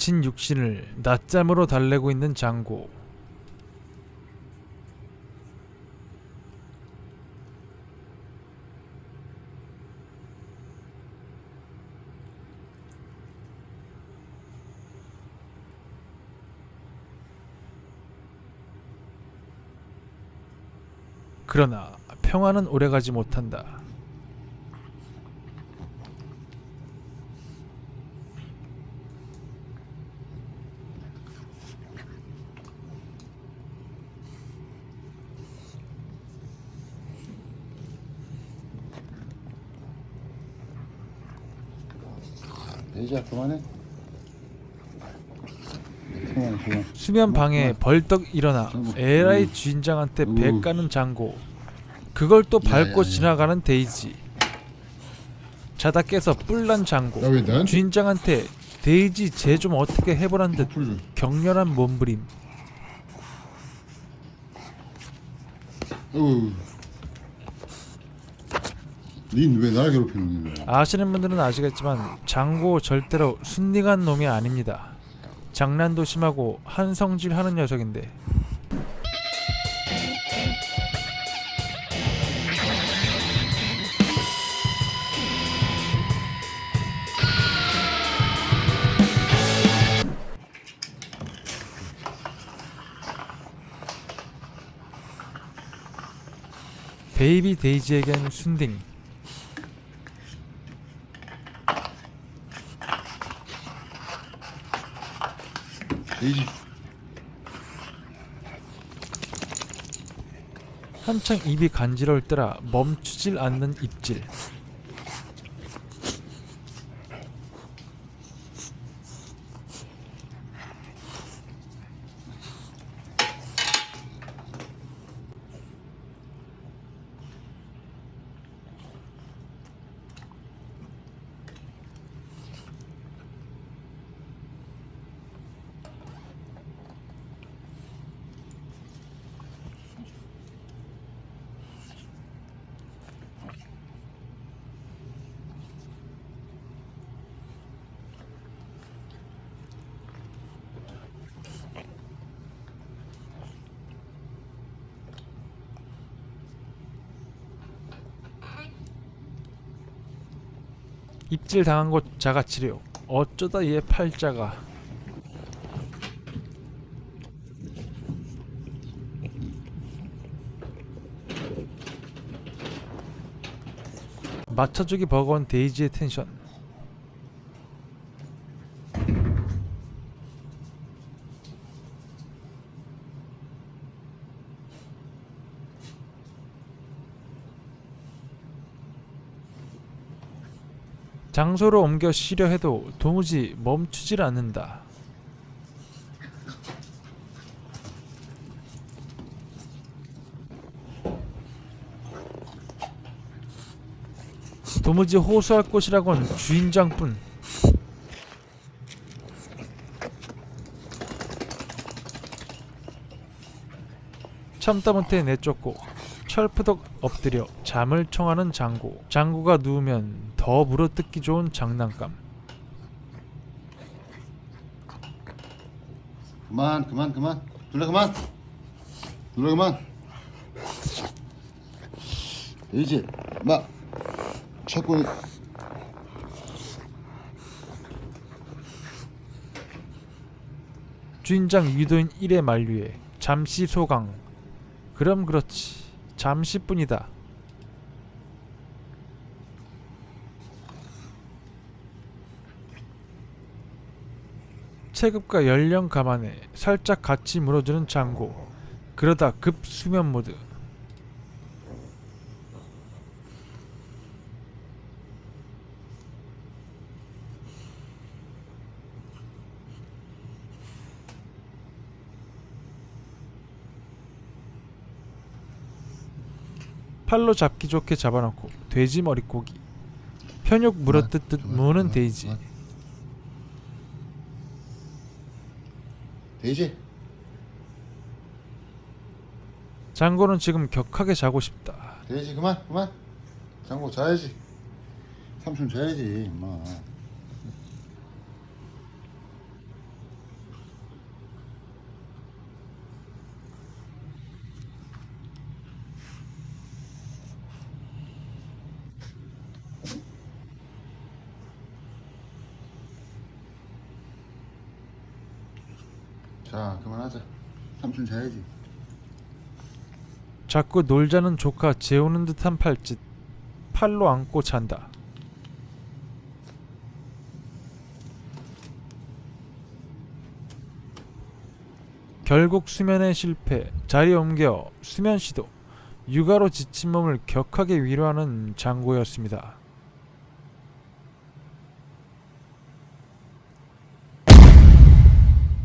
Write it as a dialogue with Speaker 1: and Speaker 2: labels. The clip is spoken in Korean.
Speaker 1: 지친 육신을 낮잠으로 달래고 있는 장고. 그러나 평화는 오래가지 못한다.
Speaker 2: 이제 그만해. 그만 그만.
Speaker 1: 수면 방에 벌떡 일어나 에라이 주인장한테 배 까는 장고. 그걸 또 밟고. 지나가는 데이지. 자다 깨서 뿔난 장고. 주인장한테 데이지 쟤 좀 어떻게 해보란
Speaker 2: 듯풀
Speaker 1: 격렬한 몸부림.
Speaker 2: 닌왜 나를 괴롭히는 거야?
Speaker 1: 아시는 분들은 아시겠지만 장고 절대로 순딩한 놈이 아닙니다. 장난도 심하고 한성질 하는 녀석인데 베이비 데이지에겐 순딩
Speaker 2: 데이지.
Speaker 1: 한창 입이 간지러울 때라 멈추질 않는 입질. 입질 당한 곳 자가 치료. 어쩌다 얘 팔자가 맞춰주기 버거운 데이지의 텐션. 장소로 옮겨 쉬려 해도 도무지 멈추질 않는다. 도무지 호소할 곳이라곤 주인장뿐. 참다 못해 내쫓고 철푸덕 엎드려 잠을 청하는 장고. 장고가 누우면 더 물어뜯기 좋은 장난감.
Speaker 2: 그만 그만 그만. 둘러 그만. 둘러 그만. 데이지. 마. 자꾸
Speaker 1: 주인장 유도인 1의 만류에 잠시 소강. 그럼 그렇지. 잠시뿐이다. 체급과 연령 감안해 살짝 같이 물어주는 장고. 그러다 급 수면 모드. 팔로 잡기 좋게 잡아놓고 돼지 머릿고기 편육 물어뜯듯
Speaker 2: 그만,
Speaker 1: 무는
Speaker 2: 그만,
Speaker 1: 데이지
Speaker 2: 그만. 데이지.
Speaker 1: 장고는 지금 격하게 자고 싶다
Speaker 2: 데이지 그만 그만. 장고 자야지. 삼촌 자야지 임마. 자 그만하자. 삼촌 자야지.
Speaker 1: 자꾸 놀자는 조카 재우는 듯한 팔짓. 팔로 안고 잔다. 결국 수면에 실패. 자리 옮겨 수면 시도. 육아로 지친 몸을 격하게 위로하는 장고였습니다.